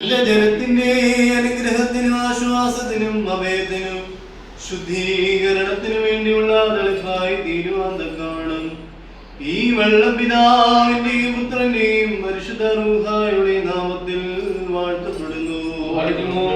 എല്ലാ ജനത്തിന്റെ അനുഗ്രഹത്തിനും ആശ്വാസത്തിനും അഭയത്തിനും ശുദ്ധീകരണത്തിനു വേണ്ടിയുള്ള തെളിവായി തീരുവാൻ ഈ വെള്ളം പിതാവിന്റെയും പുത്രന്റെയും പരിശുദ്ധ റൂഹായുടെ നാമത്തിൽ വാഴ്ത്തപ്പെടുന്നു വാഴ്ത്തുന്നു.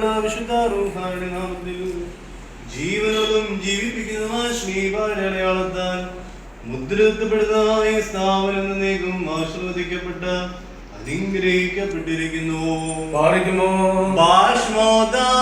ജീവനുള്ള വിശുദ്ധ റൂഹായുടെ നാമത്തിൽ ജീവനതും ജീവിപ്പിക്കുന്നതുമായ ശ്രീപാട് അടയാളത്താൽ മുദ്രപ്പെടുന്നതായ സ്ഥാപനം എന്നേക്കും ആശ്രവദിക്കപ്പെട്ട അനുഗ്രഹിക്കപ്പെട്ടിരിക്കുന്നു പാടിക്കുമോ? ബാഷ്മോദാബോ.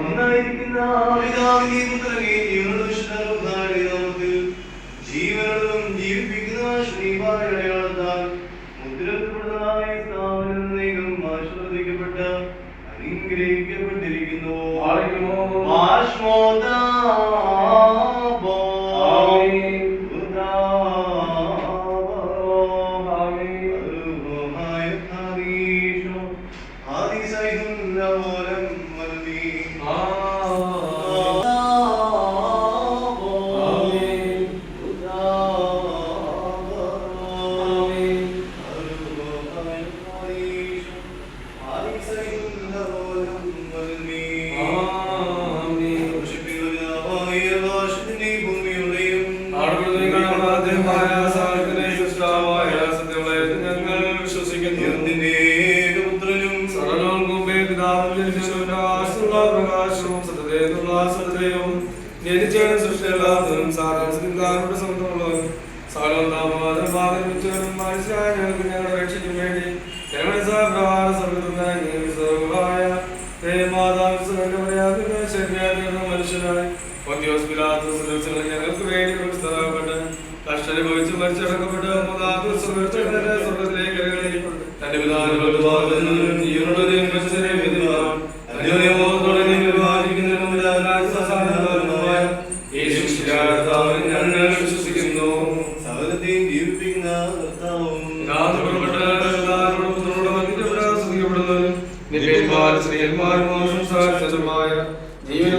ഒന്നായിരിക്കുന്ന ജീവനുള്ളതും ജീവിപ്പിക്കുന്ന മുദ്രപ്പെടുന്നതായ സ്ഥാപനം ആശ്രവദിക്കപ്പെട്ട അനുഗ്രഹിക്കപ്പെട്ടിരിക്കുന്നു പാടിക്കുമോ? സത്യതയുള്ള സത്യവും ജനിച്ചവൻ സൃഷ്ടിയല്ലാത്തതും സാരാംശത്തിന്റെ സ്വന്തമുള്ളവൻ സകലവും താമസം ആദരിച്ചവനും മനുഷ്യരായ ഞങ്ങൾക്ക് ഞങ്ങളുടെ രക്ഷയ്ക്കും വേണ്ടി ഞങ്ങളുടെ സ്വർഗത്തിനായി നിയമിച്ചതുമായ ശരിയായിരുന്ന മനുഷ്യനായി ഞങ്ങൾക്ക് വേണ്ടി ക്രിസ്തരാകപ്പെട്ട് കഷ്ടനുഭവിച്ച് മരിച്ചടക്കപ്പെട്ട് മൂന്നാം ദിവസം ഇറങ്ങി. തന്റെ പിതാവിനോട് വാഗ്ദാനം ജീവനുള്ളവരെയും മരിച്ചവരെയും സകലത്തെയും ജീവിപ്പിക്കുന്ന കർത്താവും പിതാവ് പുറപ്പെട്ട എല്ലാവരോടും പുത്രനോടും അന്ത്യപ്പെട്ട് സ്തുതിക്കപ്പെടുന്നവനും നിത്യന്മാരും സ്ത്രീയന്മാരും സംസാരിച്ചതുമായ ജീവന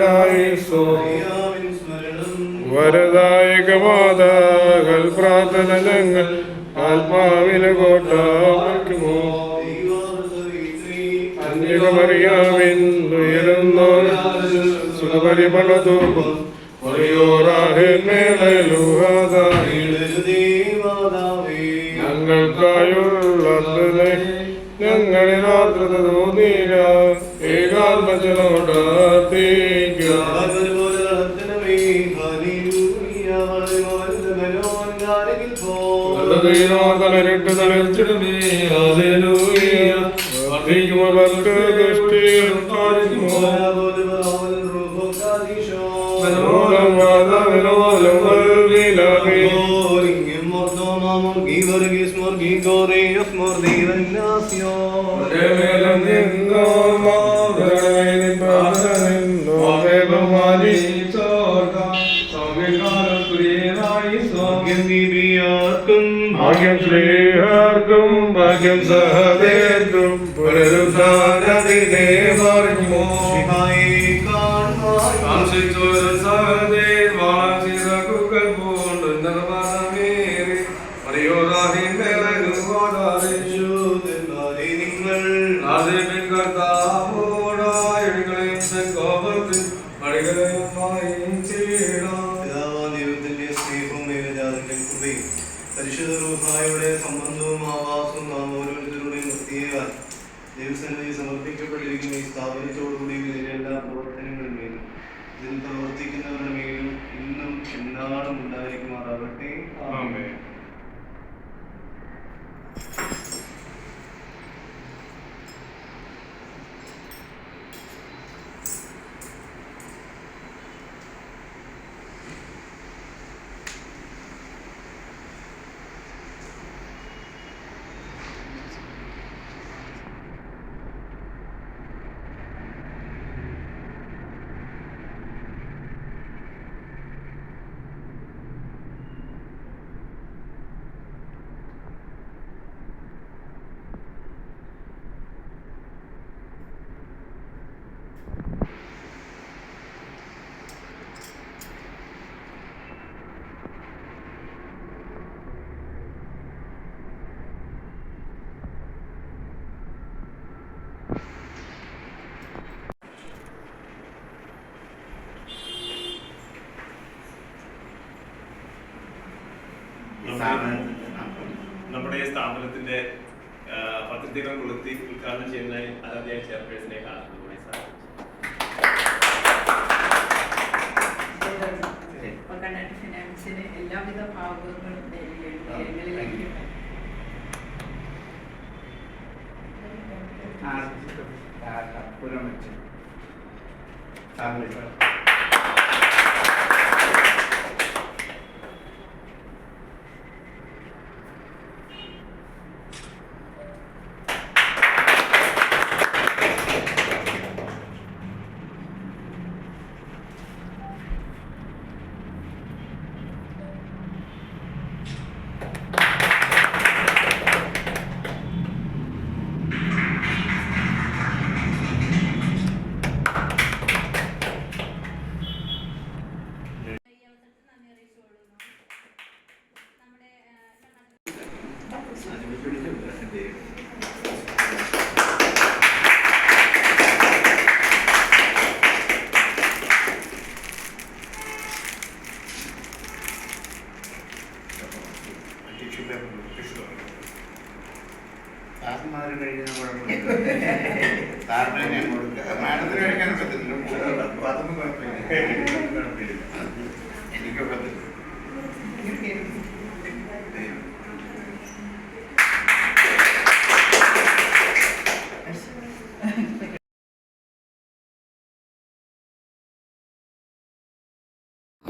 കാലസ്തുരിയലായി സോ മറിയാവിൻ സ്മരണം വരദായകമാതാകൾ പ്രാർത്ഥന ഞങ്ങൾ ആത്മാവിന് കോട്ടാമോ വയ്ക്കുമോ ദൈവാസവിത്രീ അന്യകമറിയാവിൻ തലരിട്ട് തലർച്ചിടുമേ ഹല്ലേലൂയ വർദ്ധിക്കുമവർക്ക് ദൃഷ്ടിയും കാണിക്കുമോ മനോലം വാദവിനോലം വൽവിലമേ മേലം നിന്നോ മാതരമേ ഭാഗ്യം സഹദേർക്കും പുനരുദ്ധാരതിനെ കാംക്ഷിച്ചൊരു സഹദേർ സ്ഥാപനത്തോടുകൂടി ഇതിലെ എല്ലാ പ്രവർത്തനങ്ങളും മേലും ഇതിൽ പ്രവർത്തിക്കുന്നവരുടെ മേലും ഇന്നും എന്നാളും ഉണ്ടായിരിക്കുമാറാകട്ടെ ആമേൻ. ഈ സ്ഥാപനം നമ്മുടെ ഈ ആ, പദ്ധതികൾ കൊളുത്തി ഉദ്ഘാടനം ചെയ്യുന്നതിനായി ആരാധ്യായ ചെയർപേഴ്സണെ കാണുന്നു എല്ലാവിധ ഭാഗങ്ങളും കർപ്പൂരം വെച്ച്. സാമ്പിൾ സാറിന്മാർ കഴിക്കുന്ന കുഴപ്പമില്ല സാറിന് ഞാൻ കൊടുക്കുക മാഡത്തിന് കഴിക്കാൻ പറ്റുന്നില്ല അതൊന്നും കുഴപ്പമില്ല എനിക്ക് പറ്റില്ല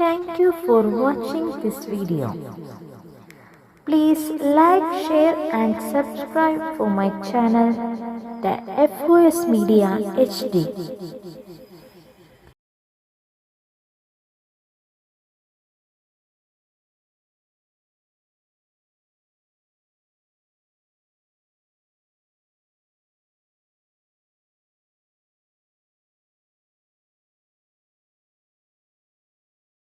Thank you for watching this video. Please like, share and subscribe for my channel, the FOS Media HD.